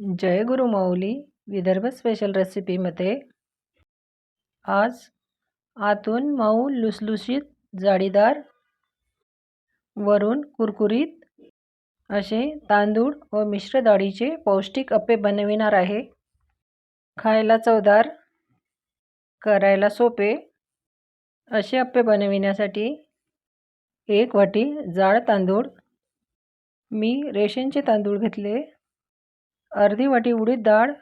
जय गुरु माऊली Vidarbha special रेसिपीमध्ये आज आतून मऊ लुसलुशीत जाळीदार वरून कुरकुरीत असे तांदूळ व मिश्र डाळीचे पौष्टिक अप्पे बनविणार आहे. खायला चवदार करायला सोपे असे अप्पे बनविण्यासाठी एक वाटी जाड तांदूळ मी रेशनचे तांदूळ घेतले. अर्धी वाटी उडीद डाळ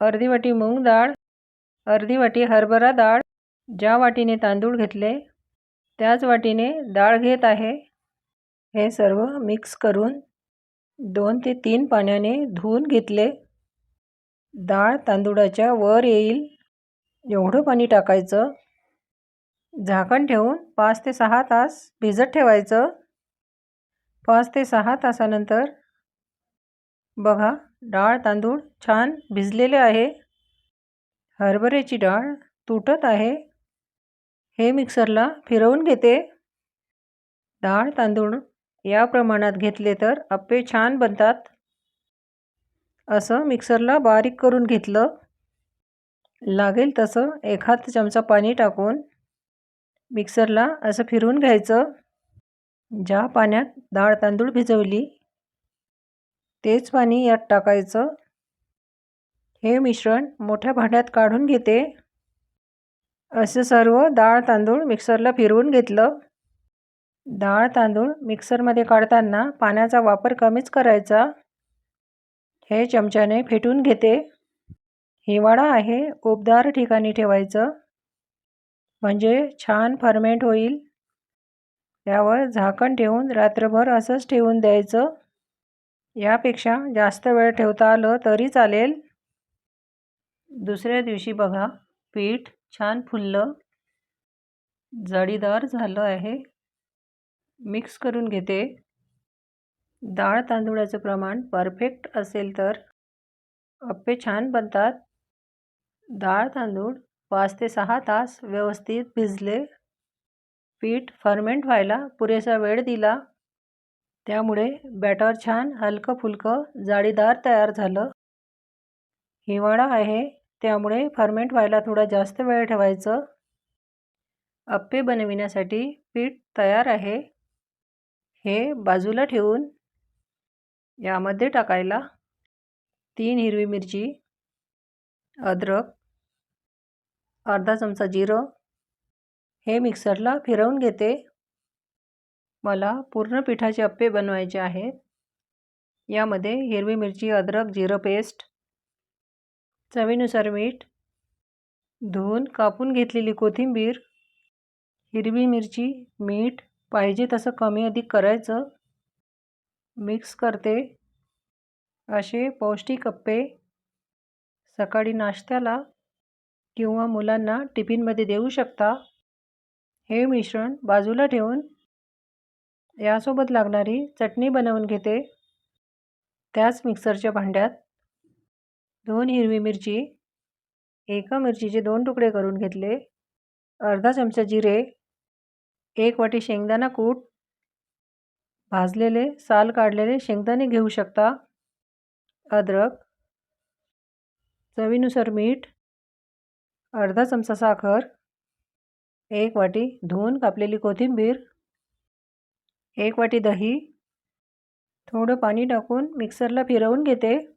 अर्धी वाटी मूग डाळ अर्धी वाटी हरभरा डाळ ज्या वाटीने तांदूळ घेतले त्याच वाटीने डाळ घेत आहे. हे सर्व मिक्स करून दोन ते तीन पाण्याने धुवून घेतले. डाळ तांदूळाच्या वर येईल. एवढं पाणी टाकायचं. झाकण ठेवून पाच ते सहा तास भिजत ठेवायचं. पाच ते सहा तासानंतर बघा डाळ तांदूळ छान भिजलेले आहे. हरभऱ्याची डाळ तुटत आहे. हे मिक्सरला फिरवून घेते. डाळ तांदूळ या प्रमाणात घेतले तर अप्पे छान बनतात. असं मिक्सरला बारीक करून घेतलं. लागेल तसं एखाद चमचा पाणी टाकून मिक्सरला असं फिरवून घ्यायचं. ज्या पाण्यात डाळ तांदूळ भिजवली तेच पाणी यात टाकायचं. हे मिश्रण मोठ्या भांड्यात काढून घेते. असं सर्व डाळ तांदूळ मिक्सरला फिरवून घेतलं. डाळ तांदूळ मिक्सरमध्ये काढताना पाण्याचा वापर कमीच करायचा. हे चमच्याने फेटून घेते. हिवाळा आहे उबदार ठिकाणी ठेवायचं. म्हणजे छान फर्मेंट होईल. त्यावर झाकण ठेवून रात्रभर असंच ठेवून द्यायचं. यापेक्षा जास्त वेळ ठेवता आलं तरी चालेल. दुसऱ्या दिवशी बघा पीठ छान फुललं. जडीदार झालं आहे. मिक्स करून घेते. डाळ तांदूळाचं प्रमाण परफेक्ट असेल तर अप्पे छान बनतात. डाळ तांदूळ पाच ते सहा तास व्यवस्थित भिजले. पीठ फर्मेंट व्हायला पुरेसा वेळ दिला. त्यामुळे बॅटर छान हलकं फुलकं जाळीदार तयार झालं. हिवाळा आहे त्यामुळे फर्मेंट व्हायला थोडा जास्त वेळ ठेवायचं. अप्पे बनविण्यासाठी पीठ तयार आहे. हे बाजूला ठेवून यामध्ये टाकायला तीन हिरवी मिरची अद्रक अर्धा चमचा जिरं हे मिक्सरला फिरवून घेते. मला पूर्ण पिठाचे अप्पे बनवायचे आहेत. यामध्ये हिरवी मिरची अद्रक जिरं पेस्ट चवीनुसार मीठ धुवून कापून घेतलेली कोथिंबीर हिरवी मिरची मीठ पाहिजे तसं कमी अधिक करायचं मिक्स करते. असे पौष्टिक अप्पे सकाळी नाश्त्याला किंवा मुलांना टिफिनमध्ये देऊ शकता. हे मिश्रण बाजूला ठेवून यासोबत लागणारी चटणी बनवून घेते. त्याच मिक्सरच्या भांड्यात दोन हिरवी मिरची एका मिरचीचे दोन तुकडे करून घेतले. अर्धा चमचा जिरे एक वाटी शेंगदाणा कूट भाजलेले साल काढलेले शेंगदाणे घेऊ शकता. अद्रक चवीनुसार मीठ अर्धा चमचा साखर एक वाटी धुवून कापलेली कोथिंबीर एक वाटी दही थोडं पाणी टाकून मिक्सरला फिरवून घेते.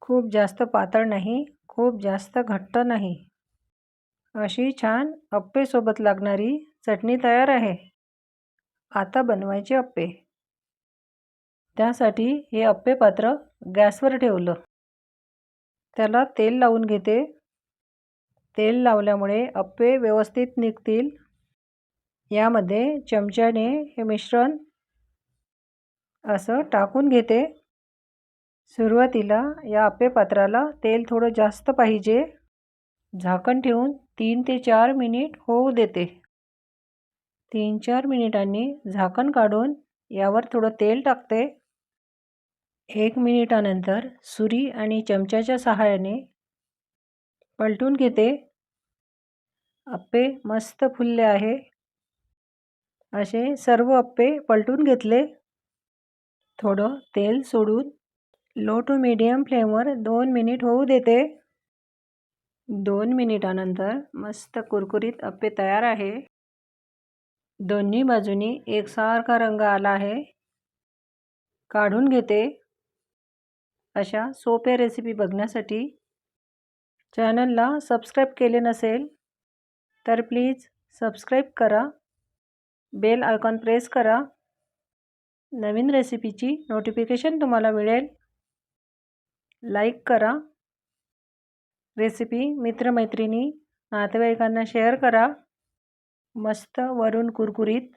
खूप जास्त पातळ नाही खूप जास्त घट्ट नाही. अशी छान अप्पेसोबत लागणारी चटणी तयार आहे. आता बनवायचे अप्पे. त्यासाठी हे अप्पे पात्र गॅसवर ठेवलं. त्याला तेल लावून घेते. तेल लावल्यामुळे अप्पे व्यवस्थित निघतील. यामध्ये चमच्याने हे मिश्रण असं टाकून घेते. सुरुवातीला या आप्पे पात्राला तेल थोडं जास्त पाहिजे. झाकण ठेवून तीन ते चार मिनिट होऊ देते. तीन चार मिनिटांनी झाकण काढून यावर थोडं तेल टाकते. एक मिनिटानंतर सुरी आणि चमच्याच्या सहाय्याने पलटून घेते. आप्पे मस्त फुलले आहे. असे सर्व अप्पे पलटून घेतले. थोडं तेल सोडून लो टू मीडियम फ्लेमवर दोन मिनिट होऊ देते. दोन मिनिटानंतर मस्त कुरकुरीत अप्पे तयार आहे. दोन्ही बाजूनी एकसारखा रंग आला आहे. काढून घेते. अशा सोप्या रेसिपी बघण्यासाठी चॅनलला सबस्क्राईब केले नसेल तर प्लीज सबस्क्राईब करा. बेल आयकॉन प्रेस करा. नवीन रेसिपीची नोटिफिकेशन तुम्हाला मिळेल. लाईक करा. रेसिपी मित्रमैत्रिणी नातेवाईकांना शेअर करा. मस्त वरून कुरकुरीत.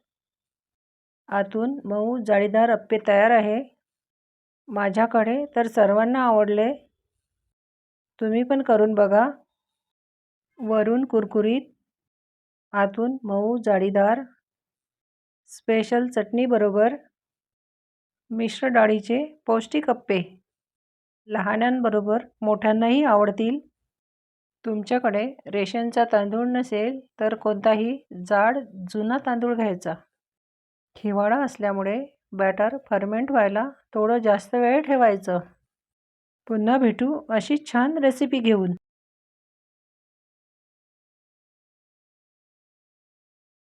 आतून मऊ जाळीदार अप्पे तयार आहे. माझ्याकडे तर सर्वांना आवडले. तुम्ही पण करून बघा. वरून कुरकुरीत. आतून मऊ जाळीदार स्पेशल चटणीबरोबर मिश्र डाळीचे पौष्टिक अप्पे. लहानांबरोबर मोठ्यांनाही आवडतील. तुमच्याकडे रेशनचा तांदूळ नसेल तर कोणताही जाड जुना तांदूळ घ्यायचा. हिवाळा असल्यामुळे बॅटर फर्मेंट व्हायला थोडं जास्त वेळ ठेवायचं. पुन्हा भेटू अशी छान रेसिपी घेऊन.